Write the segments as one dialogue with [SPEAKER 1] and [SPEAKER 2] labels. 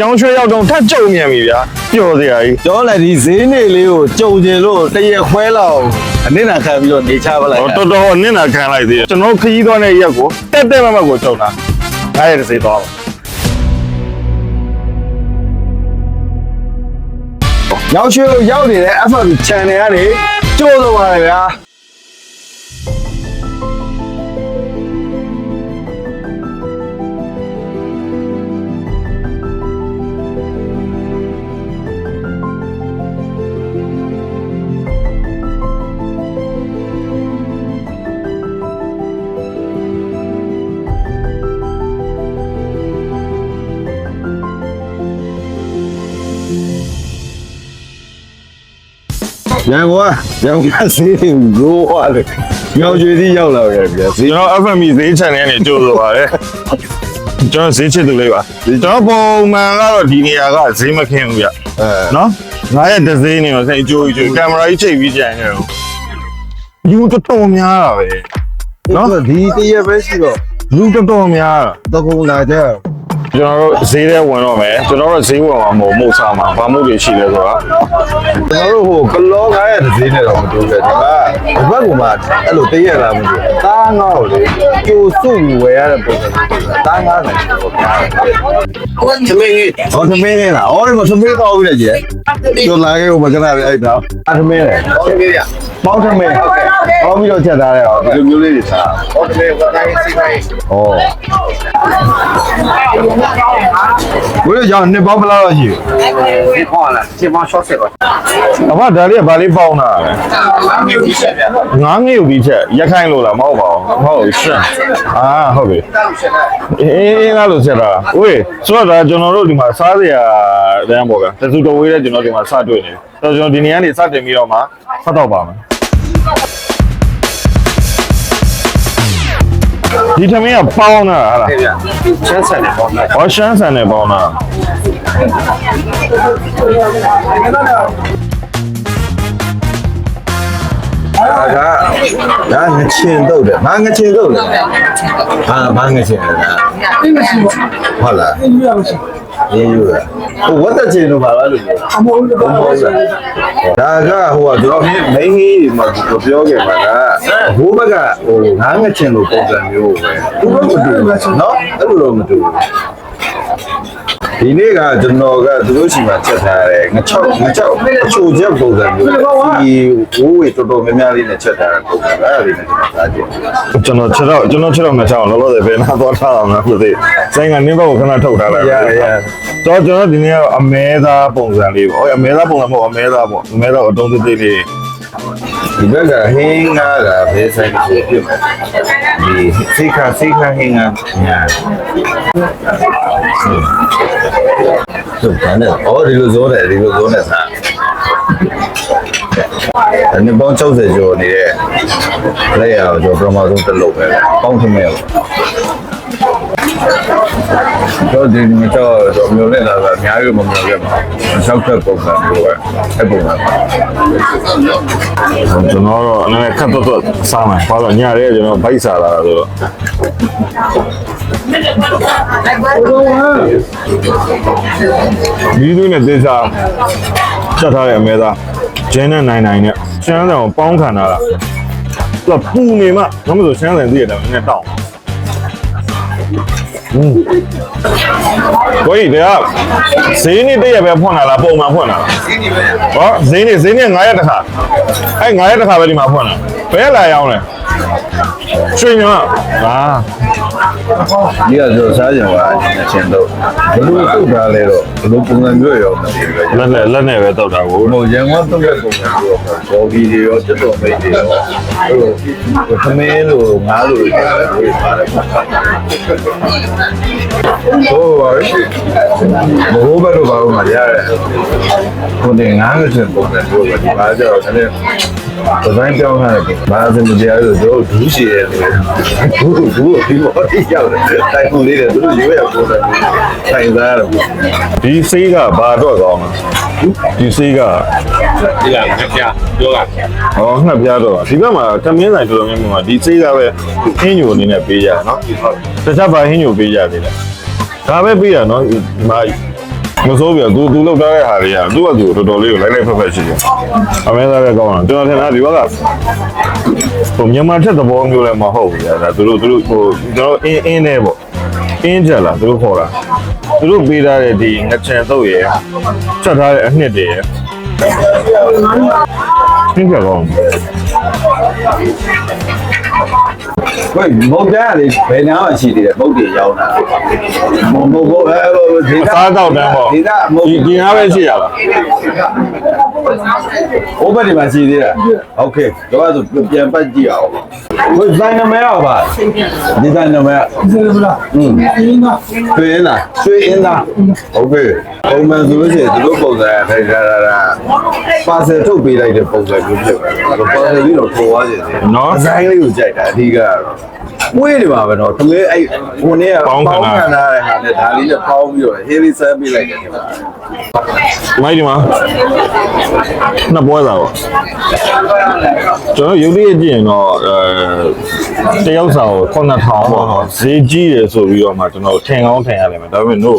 [SPEAKER 1] ညောင်းရွှဲရောက်တော့ထပ်ကြုံမြန်ပြီဗျာပျော်စရာကြီး
[SPEAKER 2] ကျော်လည်းဒီဈေးနေလေးကိုကြုံကျင်လို့တရက်ခွဲလောက်အနစ်နာခံပြီးတော့နေချပလိုက်
[SPEAKER 1] ဟောတော်တော်အနစ်နာခံလိုက်သေးတယ်ကျွန်တော်ခရီးသွားတဲ့ရက်ကိုတက်တက်မမတ်ကိုကြုံတာအဲ့ဒါစေးသွားပါ
[SPEAKER 2] ရောက်ရွှေကိုရောက်နေတဲ့ FB channel ကနေကြိုးလို့ပါတယ်ဗျာ ရန်ကုန်ကရန်ကုန်ကဈေးတွေရိုးသွားတယ်။မြောင်ရွှေစီရောက်လာခဲ့ဗျာဈေး
[SPEAKER 1] ကျွန်တော် FMB ဈေး channel နဲ့ကြိုးဆိုပါတယ်ကျွန်တော်ဈေးချစ်သူလေးပါကျွန်တော်ပုံမှန်ကတော့ဒီနေရာကဈေးမခင်းဘူးဗျ
[SPEAKER 2] အဲ
[SPEAKER 1] နော်ငါရဲ့ဒဇင်းနေတော့စိတ်အကျိုးကြီးကင်မရာကြီးချိန်ပြီးကြံနေတော့ယူတော်တော်များတာပဲ
[SPEAKER 2] နော်ဒီတရက်ပဲရှိတော့
[SPEAKER 1] လူတော်တော်များတာ
[SPEAKER 2] တကုံလာကြ
[SPEAKER 1] ကျွန်တော်တို့ဈေးထဲဝင်တော့မယ်ကျွန်တော်တို့ဈေးဝင်မှာမဟုတ်မဟုတ်စားမှာဘာမှုတွေရှိလဲဆိုတာ
[SPEAKER 2] ကျွန်တော်တို့ဟိုကလောကားရဲ့ဈေးနဲ့တော့မတူဘူးလေဒီမှာဒီဘက်ကမှအဲ့လိုတရက်လာမလို့တားငေါ့လေကျိုးစုဝယ်ရတဲ့ပုံစံတားငါးနိုင်တော့ဗျာ
[SPEAKER 3] သမင်းကြီး
[SPEAKER 2] ဟောသမင်းနေလားဟောဒီမှာသမင်းတော့ပြီလေကျကျော်လာခဲ့ဟိုမကနာပဲအဲ့တော့အသမင်းလေ
[SPEAKER 3] ဟောသမင်းရ
[SPEAKER 2] ပေါင်းသမင်းဟော ပြီးတော့ချက်သားတယ်ဟောဒီလိုမျိုးလေးတွေစား
[SPEAKER 3] ဟောသမင်းကတိုင်းစီတိုင်း
[SPEAKER 2] ဩဘယ်လိုကြောင့်နှစ်ပေါင်းဘယ်လောက်ရှိ
[SPEAKER 3] ဒီခေါ်လာဒီမောင်ရှော့ဆက်ပါ
[SPEAKER 1] အမဒါလေးကဘာလေးပေါင်းတာလဲ
[SPEAKER 3] အမေဒီဆက်ပြ
[SPEAKER 1] ငါးငယ်ယူပြီးချက်ရက်ခိုင်းလို့လားမဟုတ်ပါဘူးမဟုတ်ဘူးရှင်းအာဟုတ်ပြီ
[SPEAKER 3] တောက်ဆက်တာ
[SPEAKER 1] အေးအေးငါလို့ချက်တာဝေးဆိုတော့ဒါကျွန်တော်တို့ဒီမှာစားစရာတန်းပေါ့ဗျာတစုတော်ဝေးတဲ့ကျွန်တော်ဒီမှာစတွေ့နေတယ်ဆိုတော့ကျွန်တော်ဒီနေရာနေစတင်ပြီးတော့မှဖတ်တော့ပါမယ် ဒီထမင်းကပေါင်းတာဟာလား
[SPEAKER 3] ပြချမ်းဆန်တယ်ပေါ့နော်
[SPEAKER 1] ဟောရှမ်းဆန်နဲ့ပေါင်းတာ
[SPEAKER 2] ဒါကဒါငချင်တုတ်တယ်ဘာငချင်တုတ်လဲဘာဘာငချင်လဲအေးမရှိဘူးဟုတ်လားအေးရမရှိအေးရဟိုဝတ်တချင်တော့ဘာလို့လဲအမောလို့ဘာလို့လဲဒါကဟိုကကျွန်တော်မင်းဟင်းဒီမှာပြောခဲ့ပါလားဘိုးဘက်ကဟိုငားငချင်လို့ပုံစံမျိုးပဲသူတို့မတူဘူးနော်အဲ့လိုတော့မတူဘူး ဒီနေ့ကကျွန်တော်ကသူတို့ရှိမှချက်ထားတယ်ငချောက်ငချောက်အချိုချက်ပုံစံမျိုးဒီဝိုးဝေတော်တော်များများလေးနဲ့ချက်ထားတဲ့ပုံစံအဲ့ဒါလေးနဲ့ကျွန်တော်စားကြည့်
[SPEAKER 1] ကျွန်တော်ချက်တော့ကျွန်တော်ချက်တော့မချက်အောင်လောလောဆယ်ပဲနာသွားထားအောင်လားမသိဆိုင်ကနင်းဘက်ကိုခဏထုတ်ထားလိုက်
[SPEAKER 2] ရရ
[SPEAKER 1] တော့ကျွန်တော်ဒီနေ့ကတော့အမဲသားပုံစံလေးပေါ့အမဲသားပုံစံမဟုတ်အမဲသားပေါ့အမဲသားအတုံးသေးသေးလေး
[SPEAKER 2] ဒီဘက်ကဟင်းငါးကဘယ်ဆိုင်ကိုပြစ်မှာဒီစိတ်ခါစိတ်ခါဟင်းငါးညာဟုတ်တယ်နော်အော်ဒီလိုဇိုးတယ်ဒီလိုဇိုးနဲ့စားဒါနဲ့ပေါင်း60ကျော်နေတဲ့လက်ရအောင်ကျွန်တော်ပထမဆုံးတစ်လုပ်ပဲပေါင်းထမဲပေါ့ တော့ဒီမှာတော့မျိုးနဲ့လာတာအများကြီးမမျိုးခဲ့ပါဘူး။ဆောက်တဲ့ပုံစံမျိုးပဲအဲ့ပုံစံပါ
[SPEAKER 1] ကျွန်တော်တော့အနေနဲ့ခတ်တော့တော့စားမယ်ဘာလို့ညရဲကျွန်တော်ဗိုက်စားလာတာဆိုတော့ဒီလိုနဲ့သေစားချက်ထားတဲ့အမဲသားဂျင်းနဲ့နိုင်နိုင်နဲ့ရှမ်းတယ်ကိုပေါင်းခံတာလားသူကပူနေမှဘာမှမဆိုရှမ်းတယ်သိရတယ်နည်းနည်းတောင်း อืมကိုကြီးတရားဈေးနေ့တည့်ရပဲဖွင့်လာလားပုံမှန်ဖွင့်လာလား
[SPEAKER 3] ဒီဒီပဲ
[SPEAKER 1] ဟောဈေးနေဈေးနေ9ရက်တစ်ခါအဲ9ရက်တစ်ခါပဲဒီမှာဖွင့်တာဘယ်လာရောက်လဲရွှေညောဟာ
[SPEAKER 2] ဒီကဆိုစားကြပါအချင်းတော့ဘယ်လိုသုတ်တာလဲတော့ဘယ်လိုပုံစံမျိုးရောမသိဘူး
[SPEAKER 1] လက်နဲ့လက်နဲ့ပဲတောက်တာကို
[SPEAKER 2] ဟိုရန်ကုန်တုတ်တဲ့ပုံစံမျိုးဘော်ဘီတွေရောတက်တော်မိတ်တွေရောအဲ့လိုသမင်းလိုငါးလိုတွေဝေးပါတယ်ဟိုပါရှိဘိုးဘက်တော့ဘာလို့မရရဲဟိုတင်ငါးငါးချက်ပုံစံမျိုးပဲဒီမှာကျတော့တကယ်ဒီဇိုင်းပြောင်းထားတယ်ဘာသာမတရားလို့တို့ဒူးရှိတယ်လို့ဒူးဒူးဒီဘော်ဒီရောက်တယ်တိုင်ပုံလေးတွေသူတို့ရွေးရပုံစံတိုင်သားတော့
[SPEAKER 1] ဒီဆေးကဘာတော့ကောင်းလဲဒီဆေးက
[SPEAKER 3] ဒီကငါပြပြောတာ
[SPEAKER 1] ဟောငှက်ပြားတော့ဒီဘက်မှာတမင်းဆိုင်တော်တော်များများမှာဒီဆေးကပဲဟင်းညိုအနေနဲ့ပေးကြတယ်နော်တခြားဘာဟင်းညိုပေးကြသေးလဲဒါပဲပေးရနော်ဒီမှာမစိုးပြသူသူလောက်ထားတဲ့ဟာတွေကသူ့ကသူတော်တော်လေးကိုလိုက်လိုက်ဖက်ဖက်ရှိတယ်အမဲသားလည်းကောင်းတာကျွန်တော်ထင်တာဒီဘက်က ဟိုမြန်မာထက်သဘောမျိုးလည်းမဟုတ်ဘူးကြာဒါသူတို့သူတို့ဟိုကျွန်တော်အင်းအင်းနဲ့ပေါ့အင်းကြလားသူတို့ခေါ်တာသူတို့ပေးထားတဲ့ဒီငချင်တုပ်ရယ်ချက်ထားတဲ့အနှစ်တွေရယ်သင်္ကြန်ကောင်း
[SPEAKER 2] ဝေးမုတ်တန်းကလေဘယ်နာမှရှိသေးတယ်မုတ်တွေရောက်တာမုတ်မုတ်ဘို့အဲဟို ဒေ
[SPEAKER 1] အ
[SPEAKER 2] တာ
[SPEAKER 1] စားတော့တန်းပေါ့
[SPEAKER 2] ဒေတာမုတ်
[SPEAKER 1] ဒီဒီနားပဲရှိရလား
[SPEAKER 2] ဟိုဘက်တွေမှာရှိသေးတာโอเคတော့ဆိုပြန်ပတ်ကြည့်အောင်ဝေးဇိုင်းနမဲရောပါဒီဇိုင်းနမဲอืมရွှေအင်းသားရွှေအင်းသားโอเคပုံမှန်ဆိုလို့ရှိရင်ဒီလိုပုံစံထိုင်ကြတာပါဆယ်ထုတ်ပေးလိုက်တဲ့ပုံစံမျိုးဖြစ်တယ်ပါဆယ်ပြီးတော့ထိုးသွားခြင်းတယ်
[SPEAKER 1] နော်
[SPEAKER 2] ဒီဇိုင်းလေးကိုကြိုက်တာအဓိကကတော့ ဝေးနေပါပဲနော်တကယ်အဲ့ဟိုနေ့က
[SPEAKER 1] ပေါင်းခံတာ
[SPEAKER 2] ခံတာတဲ့ဟာနဲ့ဒါလေးနဲ့ပေါင်းပြီးတော့ heavy ဆန်းပေးလိုက်တယ်ဒီမှာ
[SPEAKER 1] မိုက်ဒီမှာနှစ်ပွဲသာပေါ့ကျွန်တော်ရုပ်တရက်ကြည့်ရင်တော့အဲတယောက်စာကို9000ပေါ့နော်ဈေးကြီးတယ်ဆိုပြီးတော့မှကျွန်တော်ထင်ကောင်းထင်ရလိမ့်မယ်ဒါပေမဲ့ no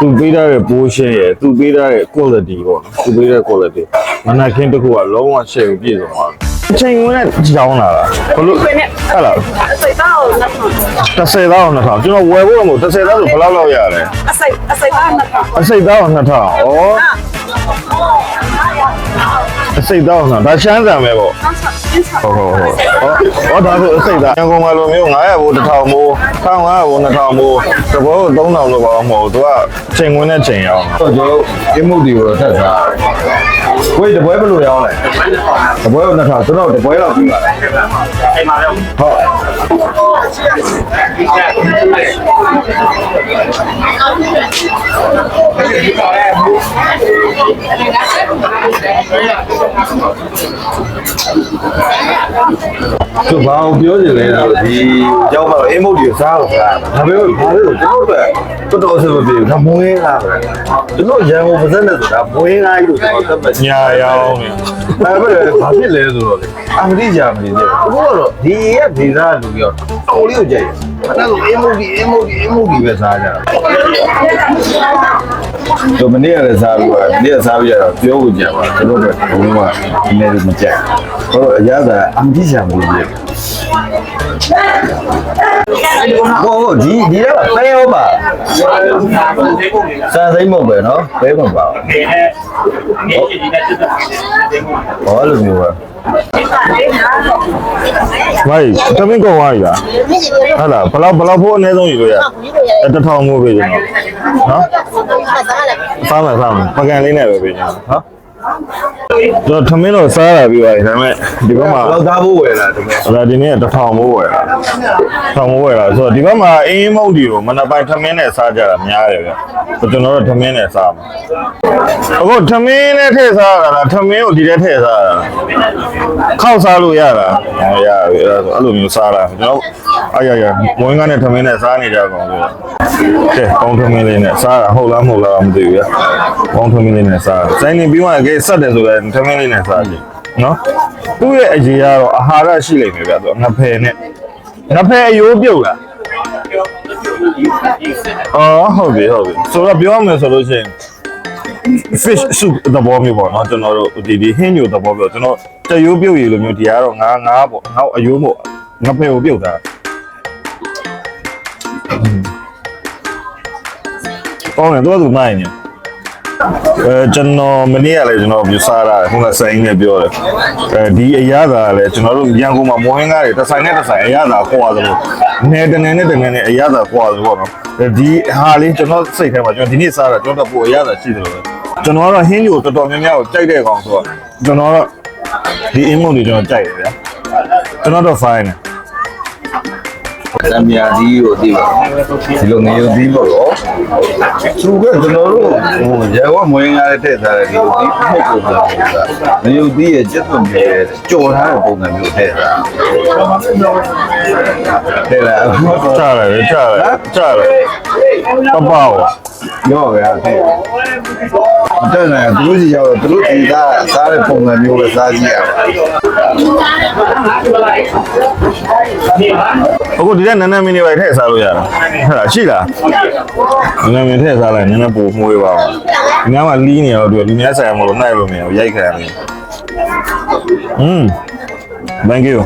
[SPEAKER 1] သူပေးထားတဲ့ portion ရယ်သူပေးထားတဲ့ quality ပေါ့နော်သူပေးတဲ့ quality မနာခင်းတစ်ခုကလုံးဝ share ကိုပြည့်စုံသွားတယ် အချိန်ဝင်နဲ့ကြောင်းလာတာဘလို့ဟဲ့လား
[SPEAKER 4] အစိတ်သားကိုနှစ်ထောင်
[SPEAKER 1] 30တောင်း2000ကျွန်တော်ဝယ်ဖို့တော့မဟုတ်30တောင်းဆိုဘယ်လောက်လောက်ရလဲ
[SPEAKER 4] အစိတ်အစိတ်သားနှစ်ထောင်
[SPEAKER 1] အစိတ်တောင်း2000ဩအ စိတ်တောင်း2000ဒါရှမ်းဆန်ပဲပေါ့
[SPEAKER 4] အင်းချအင်းချ
[SPEAKER 1] ဟုတ်ဟုတ်ဟုတ်ဟောဟောဒါဆိုအစိတ်သားရန်ကုန်မှာလိုမျိုး900ဘိုး1000ဘိုး1500ဘိုး2000ဘိုးတဘော3000လို့ပါမဟုတ်ဘူးသူကချိန်ဝင်တဲ့ချိန်ရအောင်
[SPEAKER 2] တော့ကျွန်တော်အင်းမုတ်ဒီကိုထက်စားဝေးတပွဲဘယ်လိုရောင်းလဲတပွဲကို2000ကျွန်တော်တပွဲတော့ပြီးပါလားဟုတ် သူဘာကိုပြောနေလဲဆိုဒီကြောက်ပါအင်းမုတ်ဒီကိုစားတော့စားဒါပေမဲ့ဘာလို့ကျွန်တော်တို့တော်တော်ဆင်မပြေဘူးဒါမွေးလာပဲကျွန်တော်ရန်ကုန်ပါစက်နဲ့ဆိုတာမွေးလာကြီးလို့ကျွန်တော်သတ်မှတ်
[SPEAKER 1] ညာရောင်းနေ
[SPEAKER 2] ဒါပေမဲ့ဘာဖြစ်လဲဆိုတော့လေအမရိကြာမနေသေးဘူးဘို့ကတော့ဒီရဲ့ဒေသလူရောတော်လေးကိုကြိုက်တယ်အဲ့ဒါဆိုအင်းမုတ်ဒီအင်းမုတ်ဒီအင်းမုတ်ဒီပဲစားကြတာတို့မနေ့ကလည်းစားပြီးတော့နေ့ကစားပြီးတော့ပြောဖို့ကြပါကျွန်တော်တို့ဘုံကနည်းနည်းမကြိုက်ဘူးတော့အရသာအမရိကြာမနေသေးဘူးဟိုဒီဒီတော့ပဲရောပါ စာသိမ့်မဟုတ်ပဲเนาะပဲမပါဘူးဟောလိုမျိုးပါ
[SPEAKER 1] မိုက်တမင်ကောင်းသွားပြီလားဟုတ်လားဘလောက်ဘလောက်ဖို့အနည်းဆုံးယူလို့ရအဲတစ်ထောင်မို့ပေးကျွန်တော်နော်စားမယ်စားမယ်ပကံလေးနဲ့ပဲပေးကျွန်တော်နော်ကျွန် တော်ထမင်းတော့စားတာပြီးပါပြီဒါပေမဲ့ဒီဘက်မှာ
[SPEAKER 2] လောက်သားဖို့ဝယ်လာတယ်
[SPEAKER 1] အဲ့ဒါဒီနေ့တစ်ထောင်မိုးဝယ်တာထောင်မိုးဝယ်တာဆိုတော့ဒီဘက်မှာအင်းမုတ်ဒီကိုမနက်ပိုင်းထမင်းနဲ့စားကြတာများတယ်ဗျကျွန်တော်တို့ထမင်းနဲ့စားမှာအခုထမင်းနဲ့ထည့်စားရတာလားထမင်းကိုဒီထဲထည့်စားရတာလားခောက်စားလို့ရတာဟောရပြီအဲ့ဒါဆိုအဲ့လိုမျိုးစားတာကျွန်တော်အားရရမွေးကားနဲ့ထမင်းနဲ့စားနေကြကောင်ဆိုတော့ကဲကောင်းထမင်းလေးနဲ့စားတာဟုတ်လားမဟုတ်လားမသိဘူးဗျကောင်းထမင်းလေးနဲ့စားစိုင်းနေပြီးမှကဲဆက်တယ်ဆိုလည်းထမင်းလေးနဲ့စားကြည့်နော်သူ့ရဲ့အရေးကတော့အာဟာရရှိလိမ့်မယ်ဗျသူငဖယ်နဲ့ငဖယ်အယိုးပြုတ်လားအော်ဟုတ်ပြီဟုတ်ပြီဆိုတော့ပြောမယ်ဆိုလို့ရှိရင် fish soup သဘောမျိုးပေါ့နော်ကျွန်တော်တို့ဒီဒီဟင်းညိုသဘောမျိုးကျွန်တော်တရိုးပြုတ်ရည်လိုမျိုးဒီကတော့ငါးငါးပေါ့နောက်အယိုးပေါ့ငဖယ်ကိုပြုတ်တာကောင်းတယ်တော့သူမိုင်းနေ အဲကျွန်တော်မနေ့ကလည်းကျွန်တော်ပြစားတာခုနဆိုင်နဲ့ပြောတယ်အဲဒီအရသာလည်းကျွန်တော်တို့ရန်ကုန်မှာမွေးငါးတွေတစ်ဆိုင်နဲ့တစ်ဆိုင်အရသာခွာသလိုနယ်တနယ်နဲ့တနယ်နဲ့အရသာခွာသလိုပေါ့နော်ဒီဟာလေးကျွန်တော်စိတ်ထဲမှာကျွန်တော်ဒီနေ့စားတာကျွန်တော်တော့ပိုအရသာရှိတယ်လို့ကျွန်တော်ကတော့ဟင်းညိုတော်တော်များများကိုကြိုက်တဲ့ကောင်ဆိုတော့ကျွန်တော်တော့ဒီအင်းမုန်တွေကျွန်တော်ကြိုက်တယ်ဗျာကျွန်တော်တော့ fine တယ်
[SPEAKER 2] တမယာကြီးကိုသိပါဒီလိုငရုတ်သီးပေါ့ရောသူကကျွန်တော်တို့ဟိုရေဝမွေးငါတဲ့ထည့်ထားတဲ့ဒီလိုသီးမှုတ်ပုံစံမျိုးကငရုတ်သီးရဲ့ကျက်သွန်မျိုးရဲ့ကြော်ထားတဲ့ပုံစံမျိုးထည့်ထားထည့်လာ
[SPEAKER 1] ကြားတယ်ကြားတယ်ကြားတယ်ပပ ရော
[SPEAKER 2] ရောဗျာတဲ့တဲ့နဲ့သူတို့စီရောက်တော့သူတို့ဒီသားစားတဲ့ပုံစံမျိုးပဲစားကြည့်ရပါ
[SPEAKER 1] အခုဒီကနန်းနန်းမင်းတွေပဲထည့်စားလို့ရတာဟုတ်လားရှိလားနန်းနန်းမင်းထည့်စားလိုက်နည်းနည်းပိုမှုေးပါအောင်ဒီနားမှာလီးနေတော့ဒီလူများဆိုင်မလို့နှိုက်လို့မရဘူးရိုက်ခံရတယ်อืม thank you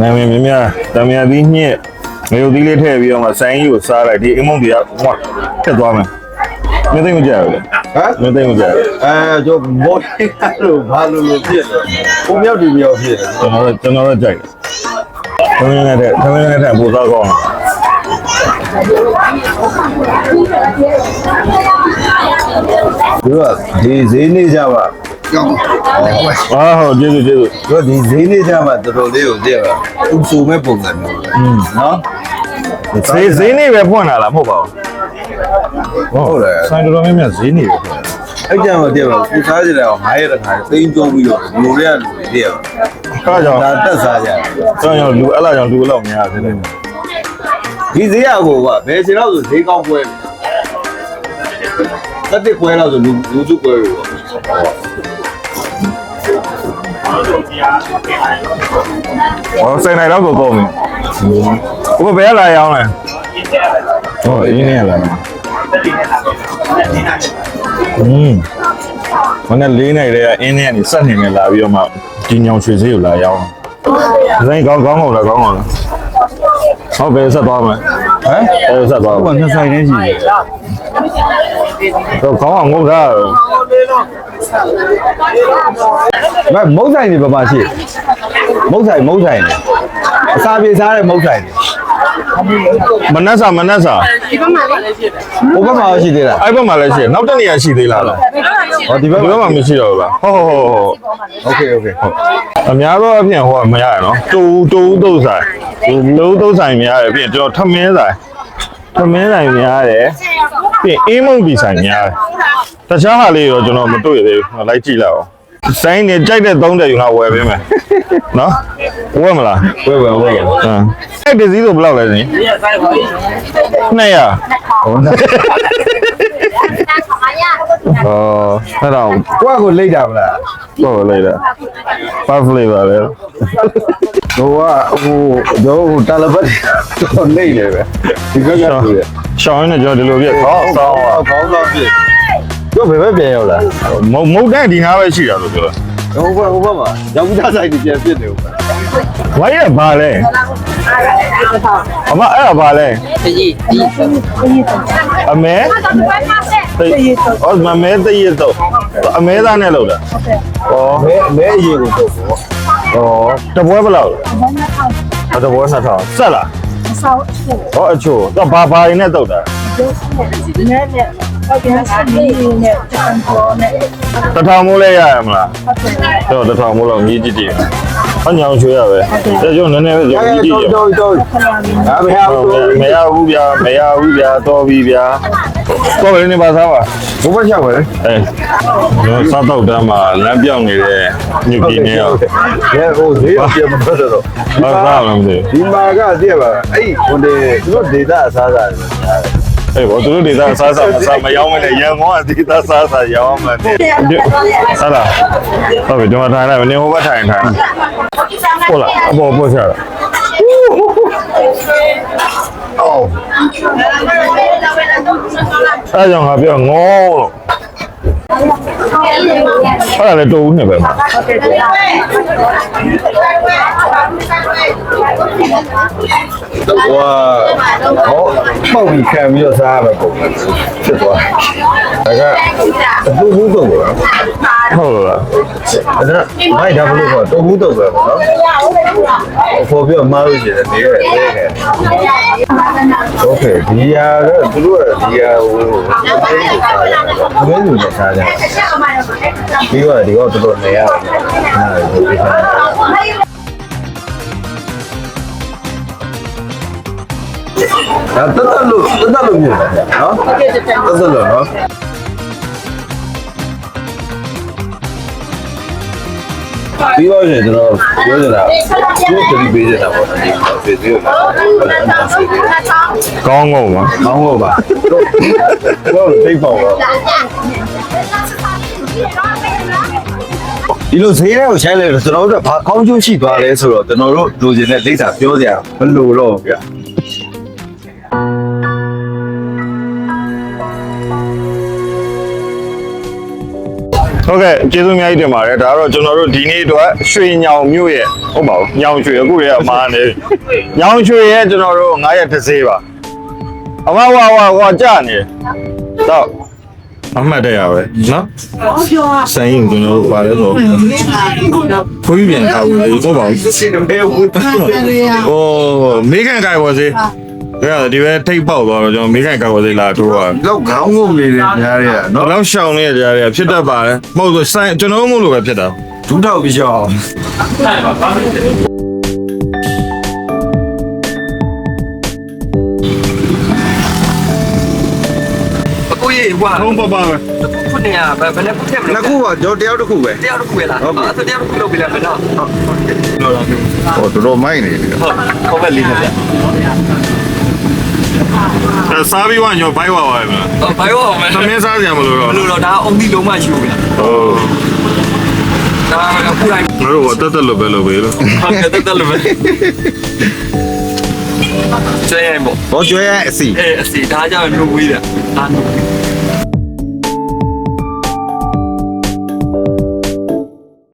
[SPEAKER 1] နာမည်မြင်များတမယာသီးညက် ငရုတ်သီးလေးထည့်ပြီးတော့မှဆိုင်းကြီးကိုစားလိုက်ဒီအမုန်းတွေကဟွာထက်သွားမယ်မသိမကြဘူးလေ
[SPEAKER 2] ဟမ်
[SPEAKER 1] မသိမကြဘူး
[SPEAKER 2] အဲကျိုးမော်တင်လို့ဘာလို့လို့ဖြစ်လဲပုံမြောက်ဒီမြောက်ဖြစ်တယ်
[SPEAKER 1] ကျွန်တော်တို့ကျွန်တော်တို့ကြိုက်တယ်သမင်းနဲ့တဲ့သမင်းနဲ့တဲ့ပူစားကောင်းတယ်
[SPEAKER 2] သူတို့ကဒီဈေးနေကြပါ ကြောင်း
[SPEAKER 1] အာဟုတ်ကျေးဇူးကျေးဇူး
[SPEAKER 2] သူတို့ဒီဈေးနေကြမှာတော်တော်လေးကိုသိရပါဥပ္စုမဲ့ပုံစံမျိုးပဲနော်
[SPEAKER 1] ဈေးဈေးနေပဲဖွင့်လာလားမဟုတ်ပါဘူး
[SPEAKER 2] ဟုတ်တယ်
[SPEAKER 1] ဆိုင်တော်တော်များများဈေးနေပဲဖွင့်
[SPEAKER 2] အဲ့ကြမှာတည်းပါကိုစားကြတယ်အောင်9ရက်တခါသိန်းကျုံးပြီးတော့လူတွေကလူတွေတည်းပါ
[SPEAKER 1] ခါကြောင့်
[SPEAKER 2] ဒါတက်စားကြတယ်
[SPEAKER 1] ကျွန်တော်လူအဲ့လာကြောင့်လူအဲ့လောက်များတယ်လေ
[SPEAKER 2] ဒီဈေးရကိုကဘယ်ချိန်တော့ဆိုဈေးကောင်းပွဲလဲတက်တဲ့ပွဲတော့ဆိုလူလူစုပွဲတွေပေါ့
[SPEAKER 1] ဟောစိတ်နိုင်တော့ကိုကုန်ပြီဘုဘယ်လာရောင်းလဲဟောအင်းနေလာอืมမနေ့လေးနိုင်တဲ့အင်းနေကနေစက်နေနေလာပြီးတော့မှဒီညောင်ရွှေဈေးကိုလာရောင်းဇိုင်းကောင်းကောင်းဟုတ်လားကောင်းဟုတ်လားဟုတ်ပဲဆက်သွားမယ်
[SPEAKER 2] ဟမ်
[SPEAKER 1] အဲဆက်သွား
[SPEAKER 2] ဟိုကနှစ်ဆိုင်နေရှိတယ်
[SPEAKER 1] တော့ကောင်းအောင်ငုတ်တာ
[SPEAKER 2] မမုတ်ဆိုင်တွေပါပါရှိမုတ်ဆိုင်မုတ်ဆိုင်တွေအစာပြေစားတဲ့မုတ်ဆိုင်တွေ
[SPEAKER 1] မနက်စာမနက်စာ
[SPEAKER 4] ဒီဘက်မှာလေ
[SPEAKER 2] ဟိုဘက်မှာရှိသေးလား
[SPEAKER 1] အဲ့ဘက်မှာလည်းရှိတယ်နောက်တစ်နေရာရှိသေးလား
[SPEAKER 4] ဒီဘက်မှာရှိ
[SPEAKER 2] ဟောဒီဘ
[SPEAKER 1] ဒီ
[SPEAKER 2] က်
[SPEAKER 1] ဘက်
[SPEAKER 2] မှာ
[SPEAKER 1] မှာမရှိတော့ဘူးလားဟုတ်ဟုတ်ဟုတ်ဟုတ်
[SPEAKER 2] โอเคโอเคဟုတ်
[SPEAKER 1] အများတော့အပြင်ဟိုကမရရနော်တူတူတုတ်ဆိုင်တူတုတ်ဆိုင်များတယ်ပြီးရင်ကျွန်တော်ထမင်းဆိုင်ထမင်းဆိုင်များတယ်ပြီးရင်အင်းမုံဘီဆိုင်များတယ် တခြားဟာလေးတော့ကျွန်တော်မတွေ့သေးဘူးလိုက်ကြည့်လိုက်အောင်ဆိုင်နေကြိုက်တဲ့သုံးတဲ့ယူငါဝယ်ပေးမယ်နော်ဝယ်မလား
[SPEAKER 2] ဝဲဝဲဝဲ
[SPEAKER 1] ဟမ်အဲ့ဒီစည်းဆိုဘယ်လောက်လဲရှင်200
[SPEAKER 2] ဟောနာ
[SPEAKER 1] ဟောအဲ့တော့
[SPEAKER 2] ကိုကကိုလိတ်တာမလား
[SPEAKER 1] တော့လိုက်တာပါဖလေးပါလေ
[SPEAKER 2] ဟိုကဟိုတော့တာလပတ်တော့လိတ်နေပဲဒီဘက်ကတူတယ်
[SPEAKER 1] ရှောင်းနေကြဒီလိုပြဆောင်းဆောင်း
[SPEAKER 2] ခေါင်းတော့ပြ ည့်တို့ဘယ်ဘက်ပြန်ရောက်လာ
[SPEAKER 1] မုံမုတ်တဲ့ဒီနားပဲရှိတာလို့ပြော
[SPEAKER 2] ဟိုဘက်ဟိုဘက်မှာရောက်ပြီးသားဆိုင်တွေပြန်ပြစ်နေဦးမယ်
[SPEAKER 1] ဝိုင်းရပါလဲအမအဲ့ဒါပါလဲအမဲတည်အော်မမဲတည်ရတော့အမဲသားနဲ့လောက်တာဩ
[SPEAKER 2] မဲမဲအရေးကိုတော့ပေါ့
[SPEAKER 1] ဩတပွဲဘယ်လောက်လဲတပွဲ2000ဆက်လား
[SPEAKER 4] ဆောက်ရှိ
[SPEAKER 1] ဟောအချိုတော့ဘာဘာရင်းနဲ့တုတ်တာ
[SPEAKER 4] တယ်နည်းနည်း ဟုတ်ကဲ့ဆက်ပြီးနေတန်ပေါ်နဲ့
[SPEAKER 1] တထောင်မိုးလဲရရမလားတော့တထောင်မိုးလောက်မြည်ကြည့်ကြည့်ဟောညောင်ချွေရပဲဒါကြောင့်နည်းနည်းပဲကြောင်ကြည့်ကြည့်
[SPEAKER 2] တော့တော့ဒါပဲဟာ
[SPEAKER 1] မရဘူးဗျာမရဘူးဗျာတော်ပြီဗျာတော့လည်းနေပါသားပါ
[SPEAKER 2] ဘုဘချက်ပဲလေ
[SPEAKER 1] အဲကျွန်တော်စားတော့တန်းမှာလမ်းပြောင်းနေတဲ့ညပြင်းနေရော
[SPEAKER 2] ရဲဟိုဈေးပြန်မထွက်တော့
[SPEAKER 1] ဘာသာမလို့မသိ
[SPEAKER 2] ဒီမှာကတည့်ပါအဲ့ဟိုဒီသူတို့ဒေတာအစားစားတယ်
[SPEAKER 1] အေးဘောသူတို့ဒေသစားစားမစားမရောင်းမနဲ့ရန်ကုန်ကဒေသစားစားရောင်းမှတယ်ဟာလားဟုတ်ပြီဒီမှာထိုင်လိုက်နေဟိုဘက်ထိုင်ထိုင်ဟုတ်လားအပေါ်ပေါ်ချတာအော်အဲကြောင့်ငါပြောငေါလို့အဲ့ဒါလည်းတူဦးနေပဲမှာ
[SPEAKER 2] ဟို ဟောပေါက်ပြီးခံပြီးတော့စားရမယ်ပုံဖြစ်သွားဒါကအတူတူတော့ပေါ့
[SPEAKER 1] ဟုတ်လား
[SPEAKER 2] ဒါမိုက်ဒါဘလို့ပေါ့တူတူတော့ပဲပေါ့နော်ပေါ်ပြမားလို့ရှိတယ်နေရတယ်နေရတယ်โอเคဒီဟာတော့သူတို့ကဒီဟာဟိုဘယ်လိုလဲစားကြဒီကဒီကတော့တော်တော်နေရတယ်ဒါ တတ်လို့တတ်လို့မြင်တယ်နော်တတ်လို့နော်ပြီးတော့ရင်ကျွန်တော်ပြောချင်တာသူတတိပေးချင်တာပေါ့ဒီဖေးသေးကိုဟုတ်တယ်ဖေးသေး
[SPEAKER 1] ကောင်းကုန်ပါ
[SPEAKER 2] ကောင်းလို့ပါတော့တိတ်ပေါ့ပါဒီလိုဈေးတွေကိုဆိုင်လိုက်တော့ကျွန်တော်တို့ကဘာကောင်းကျိုးရှိသွားလဲဆိုတော့ကျွန်တော်တို့လိုချင်တဲ့လိမ့်စာပြောစရာမလိုတော့ဘူးဗျာ
[SPEAKER 1] ဟုတ်ကဲ့ကျေးဇူးအများကြီးတင်ပါတယ်ဒါကတော့ကျွန်တော်တို့ဒီနေ့အတွက်ရွှေညောင်မြို့ရဲ့ဟုတ်ပါဘူးညောင်ရွှေအခုရေကမာနေပြီညောင်ရွှေရဲ့ကျွန်တော်တို့9ရက်တစ်စေးပါအမဝါဝါဝါကြနေတော့အမှတ်တရပဲနော်ဆိုင်ရင်ကျွန်တော်တို့ပါလဲဆိုခွေးပြန်ထားဘူးလေဟုတ်ပါဘူး
[SPEAKER 2] စင်မဲဝတ်တော့
[SPEAKER 1] โอ้မေကန်ကိုင်ဝ စေးဒါကဒီပဲထိတ်ပေါက်သွားတော့ကျွန်တော်မေကန်ကိုင်ဝစေးလာထိုးသွား
[SPEAKER 2] လောက်ခေါင်းငုံနေတယ်များရ
[SPEAKER 1] တော့
[SPEAKER 2] နော်
[SPEAKER 1] တော့ရှောင်းနေတဲ့ကြားတွေကဖြစ်တတ်ပါတယ်မဟုတ်ဆိုဆိုင်ကျွန်တော်မို့လို့ပဲဖြစ်တာ
[SPEAKER 2] ဒူးထောက်ပြီးရှောင်း
[SPEAKER 5] ကိုကြီးဟွာ
[SPEAKER 1] ဟုတ်ပါပါပဲ
[SPEAKER 5] ခုနေရဘယ်ဘယ်နဲ့ခုထက်မ
[SPEAKER 2] နှစ်
[SPEAKER 5] လို့
[SPEAKER 2] ခုကကျွန်တော်တယောက်တစ်ခုပဲ
[SPEAKER 5] တရားတစ်ခုပဲလားအဲ့ဒါတရားတစ်ခုလုပ်ပြလိုက်မယ်နော်ဟုတ်
[SPEAKER 2] ဟောတော်တော်မိုက်နေတယ်
[SPEAKER 5] ဟုတ်ကောင်းပဲလေးနဲ့ဗျ
[SPEAKER 1] အဲစားပြီးမှကျွန်တော်ဘိုက်ဝါပါပဲမလား
[SPEAKER 5] ဟုတ်ဘာရောမယ်
[SPEAKER 1] သမင်းစားကြမလို့တော့
[SPEAKER 5] ဘလို့တော့ဒါအုံဒီလုံးမှရှိဘူးဗျ
[SPEAKER 1] ဟုတ်
[SPEAKER 5] ဒါကပူလိုက်
[SPEAKER 1] ငါတို့ကတက်တက်လို့ပဲလို့ပဲလို့
[SPEAKER 5] ဟုတ်ကဲ့တက်တက်လို့ပဲကျဲရင်ပေါ့
[SPEAKER 2] ဘောကျွဲရဲ့အစီ
[SPEAKER 5] အဲအစီဒါကြောင့်နှုတ်ဝေးတယ်ဒါနှုတ်